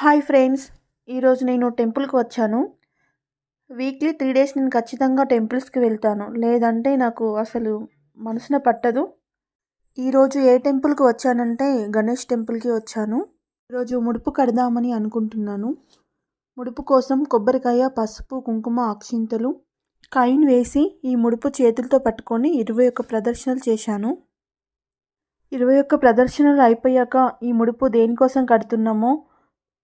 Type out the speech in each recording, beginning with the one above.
Hi friends ఈరోజు నేను టెంపుల్కి వచ్చాను. వీక్లీ త్రీ డేస్ నేను ఖచ్చితంగా టెంపుల్స్కి వెళ్తాను. లేదంటే నాకు అసలు మనసున పట్టదు. ఈరోజు ఏ టెంపుల్కి వచ్చానంటే గణేష్ టెంపుల్కి వచ్చాను. ఈరోజు ముడుపు కడదామని అనుకుంటున్నాను. ముడుపు కోసం కొబ్బరికాయ పసుపు కుంకుమ అక్షింతలు కాయిన్ వేసి ఈ ముడుపు చేతులతో పట్టుకొని ఇరవై ఒక్క ప్రదర్శనలు చేశాను. ఇరవై ఒక్క ప్రదర్శనలు అయిపోయాక ఈ ముడుపు దేనికోసం కడుతున్నామో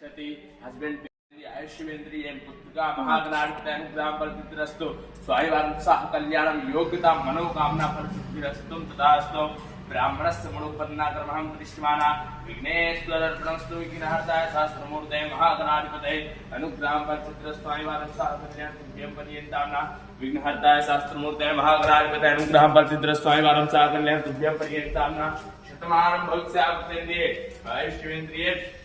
तिष्ठति हस्बेण्ड् पर पुत्रिका महाग्नार्पितानुग्रामवर्धितिरस्तु सह कल्याणं योग्यता मनोकामना परिशुद्धिरस्तु तथास्तु ब्राह्मणस्य मनोपन्नाक्रमहं कृष्यमाणा विघ्नेश्वरर्पणस्तु विघ्नहर्ताय सहस्रमूर्तये महागणाधिपतये अनुग्रामवर्धित्रस्वामिवारंसाः कल्याणं पर्यन्ताम्ना विघ्नहर्ताय सहस्रमूर्तये महागणाधिपतये अनुग्रामवर्धित्रस्वामिवारंसाः कल्याणं तुभ्यं पर्यन्ताम्ना शतमानं भविष्यावृतेन्द्रिये आयुष्यमेन्द्रिये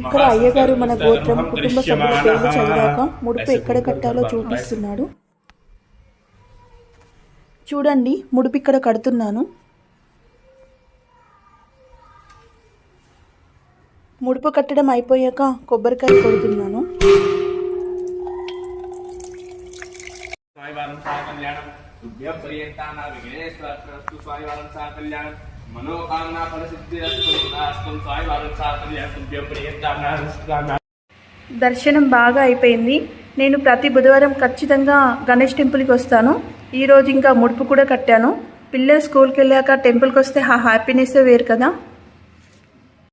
ఇక్కడ అయ్యగారు మన గోత్రం కుటుంబ సభ్యుల పేర్లు చదివాక ముడుపు ఎక్కడ కట్టాలో చూపిస్తున్నాడు. చూడండి ముడుపు ఇక్కడ కడుతున్నాను. ముడుపు కట్టడం అయిపోయాక కొబ్బరికాయ కొడుతున్నాను. పర్యంతా నా విఘ్నేశ్వర మనోకామనా దర్శనం బాగా అయిపోయింది. నేను ప్రతి బుధవారం ఖచ్చితంగా గణేష్ టెంపుల్కి వస్తాను. ఈరోజు ఇంకా ముడుపు కూడా కట్టాను. పిల్లలు స్కూల్కి వెళ్ళాక టెంపుల్కి వస్తే ఆ హ్యాపీనెస్ వేరు కదా.